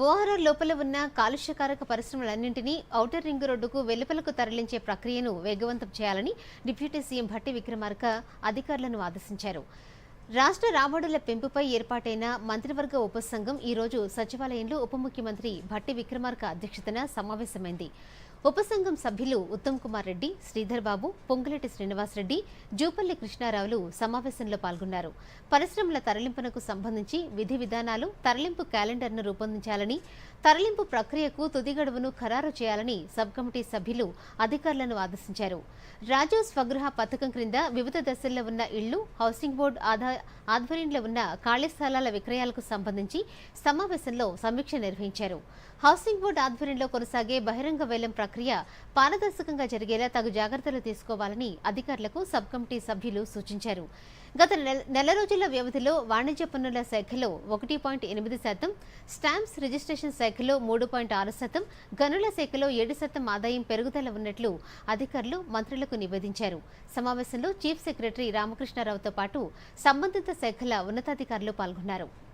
ORR లోపల ఉన్న కాలుష్యకారక పరిశ్రమలన్నింటినీ outer ring రోడ్డుకు వెలుపలకు తరలించే ప్రక్రియను వేగవంతం చేయాలని డిప్యూటీ సీఎం భట్టి విక్రమార్క అధికారులను ఆదేశించారు. రాష్ట్ర రాబడుల పెంపుపై ఏర్పాటైన మంత్రివర్గ ఉపసంఘం ఈ రోజు సచివాలయంలో ఉప ముఖ్యమంత్రి భట్టి విక్రమార్క అధ్యక్షతన సమావేశమైంది. ఉపసంఘం సభ్యులు ఉత్తమ్ కుమార్ రెడ్డి శ్రీధర్ బాబు పొంగులేటి శ్రీనివాసరెడ్డి జూపల్లి కృష్ణారావులు సమావేశంలో పాల్గొన్నారు. పరిశ్రమల తరలింపునకు సంబంధించి విధి విధానాలు తరలింపు క్యాలెండర్ను రూపొందించాలని తరలింపు ప్రక్రియకు తుది గడువును ఖరారు చేయాలని సబ్ కమిటీ సభ్యులు అధికారులను ఆదేశించారు. రాజు స్వగృహ పథకం క్రింద వివిధ దశల్లో ఉన్న ఇళ్ళు హౌసింగ్ బోర్డు ఆధ్వర్యంలో ఉన్న ఖాళీ స్థలాల విక్రయాలకు సంబంధించి సమావేశంలో సమీక్ష నిర్వహించారు. హౌసింగ్ బోర్డు ఆధ్వర్యంలో కొనసాగే బహిరంగ వేలం ప్రక్రియ పారదర్శకంగా జరిగేలా తగు జాగ్రత్తలు తీసుకోవాలని అధికారులకు సబ్ కమిటీ సభ్యులు సూచించారు. గత నెల- నెల రోజుల వ్యవధిలో వాణిజ్య పన్నుల శాఖలో ఒకటి పాయింట్ ఎనిమిది శాతం స్టాంప్స్ రిజిస్ట్రేషన్ శాఖలో మూడు పాయింట్ ఆరు శాతం గనుల శాఖలో ఏడు శాతం ఆదాయం పెరుగుదల ఉన్నట్లు అధికారులు మంత్రులకు నివేదించారు. సమావేశంలో చీఫ్ సెక్రటరీ రామకృష్ణారావుతో పాటు సంబంధిత శాఖల ఉన్నతాధికారులు పాల్గొన్నారు.